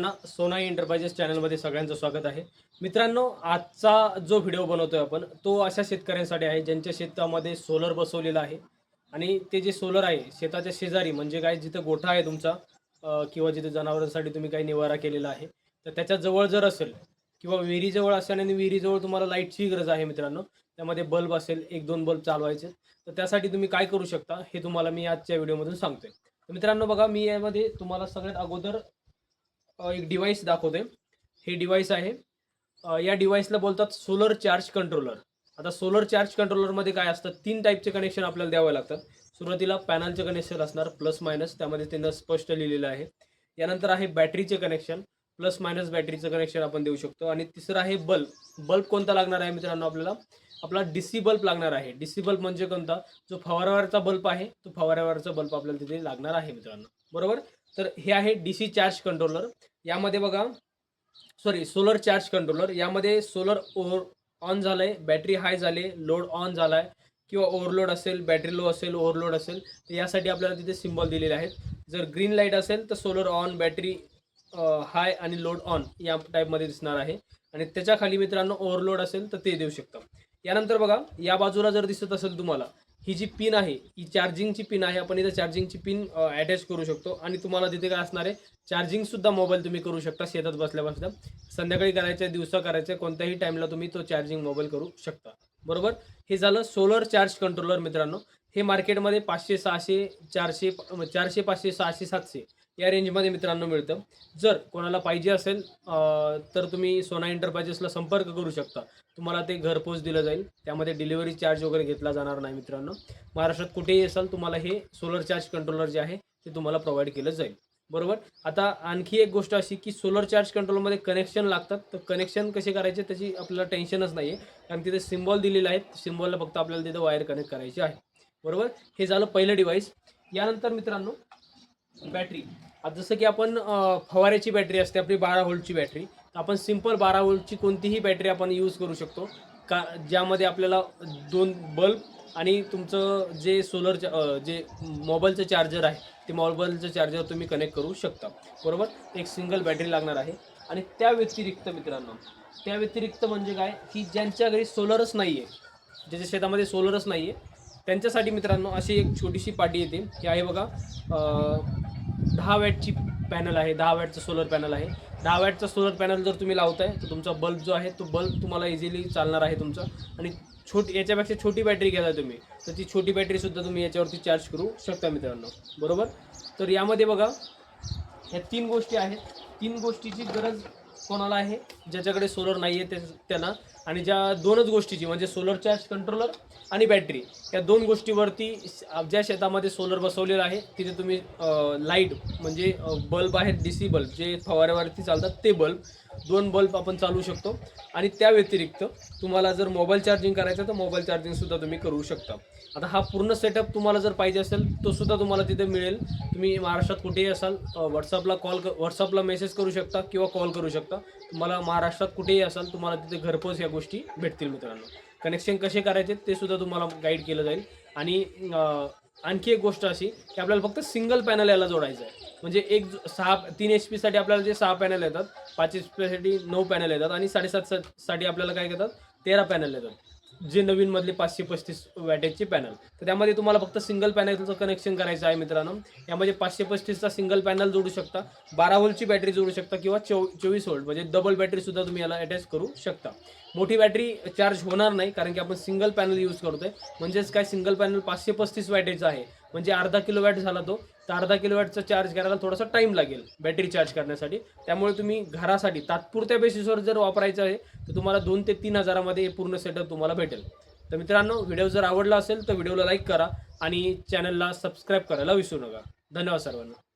Sonai enterprises चॅनलमध्ये सगळ्यांचं स्वागत आहे. मित्रांनो आजचा जो व्हिडिओ बनवतोय आपण तो अशा शेतकऱ्यांसाठी आहे ज्यांच्या शेतामध्ये सोलर बसवलेला आहे. आणि ते जे सोलर आहे शेताच्या शेजारी म्हणजे काय जिथं गोठा आहे तुमचा किंवा जिथे जनावरांसाठी तुम्ही काही निवारा केलेला आहे तर त्याच्याजवळ जर असेल किंवा विहिरीजवळ असेल आणि विहिरीजवळ तुम्हाला लाईटची गरज आहे मित्रांनो त्यामध्ये बल्ब असेल एक दोन बल्ब चालवायचे तर त्यासाठी तुम्ही काय करू शकता हे तुम्हाला मी आजच्या व्हिडिओमधून सांगतोय. मित्रांनो बघा मी यामध्ये तुम्हाला सगळ्यात अगोदर एक डिव्हाइस दाखवते. हे डिव्हाइस आहे. या डिव्हाइसला बोलतात सोलर चार्ज कंट्रोलर आता सोलर चार्ज कंट्रोलरमध्ये काय असतं? तीन टाईपचे कनेक्शन आपल्याला द्यावं लागतं सुरुवातीला पॅनलचे कनेक्शन असणार प्लस मायनस त्यामध्ये त्यांना स्पष्ट लिहिलेलं आहे. यानंतर आहे बॅटरीचे कनेक्शन प्लस मायनस बॅटरीचं कनेक्शन आपण देऊ शकतो. आणि तिसरं आहे बल्ब बल्ब कोणता लागणार आहे मित्रांनो आपल्याला? आपला डीसी बल्ब लागणार आहे. डीसी बल्ब म्हणजे कोणता? जो फवाऱ्यावरचा बल्ब आहे तो फवाऱ्यावरचा बल्ब आपल्याला तिथे लागणार आहे मित्रांनो. बरोबर? तर हे आहे डीसी चार्ज कंट्रोलर यामध्ये बघा सॉरी सोलर चार्ज कंट्रोलर यामध्ये सोलर ओव्हर ऑन झालंय बॅटरी हाय झाले लोड ऑन झालाय किंवा ओव्हरलोड असेल बॅटरी लो असेल ओव्हरलोड असेल तर यासाठी आपल्याला तिथे सिम्बॉल दिलेले आहेत. जर ग्रीन लाइट असेल तर सोलर ऑन बॅटरी हाय आणि लोड ऑन या टाईपमध्ये दिसणार आहे. आणि त्याच्याखाली मित्रांनो ओव्हरलोड असेल तर ते देऊ शकता. यानंतर बघा या बाजूला जर दिसत असेल तुम्हाला ही जी पिन आहे ही चार्जिंगची पिन आहे आपण इथं चार्जिंगची पिन अटॅच करू शकतो. आणि तुम्हाला तिथे काय असणार आहे चार्जिंगसुद्धा मोबाईल तुम्ही करू शकता शेतात बसल्या बसल्या संध्याकाळी करायचं दिवसा करायचं कोणत्याही टाईमला तुम्ही तो चार्जिंग मोबाईल करू शकता. बरोबर? हे झालं सोलर चार्ज कंट्रोलर मित्रांनो. हे मार्केटमध्ये पाचशे सहाशे चारशे चारशे पाचशे सहाशे सातशे. या रेंजमध्ये मित्रांनो मिळतं. जर कोणाला पाहिजे असेल तर तुम्ही सोना एंटरप्राइजेसला संपर्क करू शकता. तुम्हाला ते घरपोच दिलं जाईल. त्यामध्ये डिलिव्हरी चार्ज वगैरे घेतला जाणार नाही मित्रांनो. महाराष्ट्रात कुठेही असाल तुम्हाला हे सोलर चार्ज कंट्रोलर जे आहे ते तुम्हाला प्रोव्हाइड केलं जाईल. बरोबर? आता आणखी एक गोष्ट अशी की सोलर चार्ज कंट्रोलमध्ये कनेक्शन लागतात. तर कनेक्शन कसे करायचे त्याची आपल्याला टेन्शनच नाही आहे कारण तिथे सिम्बॉल दिलेले आहेत. सिम्बॉलला फक्त आपल्याला तिथे वायर कनेक्ट करायची आहे. बरोबर? हे झालं पहिलं डिव्हाइस यानंतर मित्रांनो बॅटरी. जसं की आपण फवाऱ्याची बॅटरी असते आपली बारा व्होल्टची बॅटरी. आपण सिंपल बारा व्होल्टची कोणतीही बॅटरी आपण यूज करू शकतो. का ज्यामध्ये आपल्याला दोन बल्ब आणि तुमचं जे सोलर जे मोबाईलचं चार्जर आहे ते मोबाईलचं चार्जर तुम्ही कनेक्ट करू शकता. बरोबर? एक सिंगल बॅटरी लागणार आहे. आणि त्या व्यतिरिक्त मित्रांनो त्या व्यतिरिक्त म्हणजे काय? की ज्यांच्या घरी सोलरच नाही आहे ज्याच्या शेतामध्ये सोलरच नाही आहे त्यांच्यासाठी मित्रांनो अशी एक छोटीशी पाटी येते. की आहे बघा दहा वॅटची पॅनल आहे दहा वॅटचं सोलर पॅनल आहे. दहा वॅटचा सोलर पॅनल जर तुम्ही लावताय तर तुमचा बल्ब जो आहे तो बल्ब तुम्हाला इझिली चालणार आहे तुमचा. आणि छोटी याच्यापेक्षा छोटी बॅटरी घेता तुम्ही तर ती छोटी बॅटरीसुद्धा तुम्ही याच्यावरती चार्ज करू शकता मित्रांनो. बरोबर? तर यामध्ये बघा ह्या तीन गोष्टी आहेत. तीन गोष्टीची गरज कोणाला आहे? ज्याच्याकडे सोलर नाही आहे त्यांना आणि ज्या दोनच गोष्टीची म्हणजे सोलर चार्ज कंट्रोलर आणि बॅटरी या दोन गोष्टीवरती ज्या शेतामध्ये सोलर बसवलेलं आहे तिथे तुम्ही लाइट म्हणजे बल्ब आहेत डी सी बल्ब जे फवाऱ्यावरती चालतात ते बल्ब दोन बल्ब आपण चालवू शकतो. आणि त्या व्यतिरिक्त तुम्हाला जर मोबाईल चार्जिंग करायचं तर मोबाईल चार्जिंगसुद्धा तुम्ही करू शकता. आता हा पूर्ण सेटअप तुम्हाला जर पाहिजे असेल तो सुद्धा तुम्हाला तिथे मिळेल. तुम्ही महाराष्ट्रात कुठेही असाल व्हॉट्सअपला कॉल व्हॉट्सअपला मेसेज करू शकता किंवा कॉल करू शकता. तुम्हाला महाराष्ट्रात कुठेही असाल तुम्हाला तिथे घरपोच या गोष्टी भेटतील मित्रांनो. कनेक्शन कसे करायचे ते सुद्धा तुम्हाला गाईड केलं जाईल. आणि आणखी एक गोष्ट अशी की आपल्याला फक्त सिंगल पॅनल याला जोडायचं आहे. म्हणजे एक सहा तीन एच पीसाठी आपल्याला जे सहा पॅनल येतात पाच एच पीसाठी नऊ पॅनल येतात आणि साडेसात साठी आपल्याला काय घेतात तेरा पॅनल येतात. जे नवीन मधले पाचशे पस्तीस वॅटेजचे पॅनल. तर त्यामध्ये तुम्हाला फक्त सिंगल पॅनलचं कनेक्शन करायचं आहे मित्रांनो. यामध्ये पाचशे पस्तीसचा सिंगल पॅनल जोडू शकता. बारा व्होल्टची बॅटरी जोडू शकता किंवा चो चोवीस व्होल्ट म्हणजे डबल बॅटरीसुद्धा तुम्ही याला अटॅच करू शकता. मोठी बॅटरी चार्ज होणार नाही कारण की आपण सिंगल पॅनल यूज करतोय. म्हणजेच काय? सिंगल पॅनल पाचशे पस्तीस वॅटेजचा आहे. म्हणजे अर्धा किलो वॅट झाला तो तर अर्धा किलो वॅटचा चार्ज करायला थोडासा टाईम लागेल बॅटरी चार्ज करण्यासाठी. त्यामुळे तुम्ही घरासाठी तात्पुरत्या बेसिसवर जर वापरायचं आहे तर तुम्हाला दोन ते तीन हजारामध्ये हे पूर्ण सेटअप तुम्हाला भेटेल. तर मित्रांनो व्हिडिओ जर आवडला असेल तर व्हिडिओला लाईक करा आणि चॅनलला सबस्क्राईब करायला विसरू नका. धन्यवाद सर्वांना.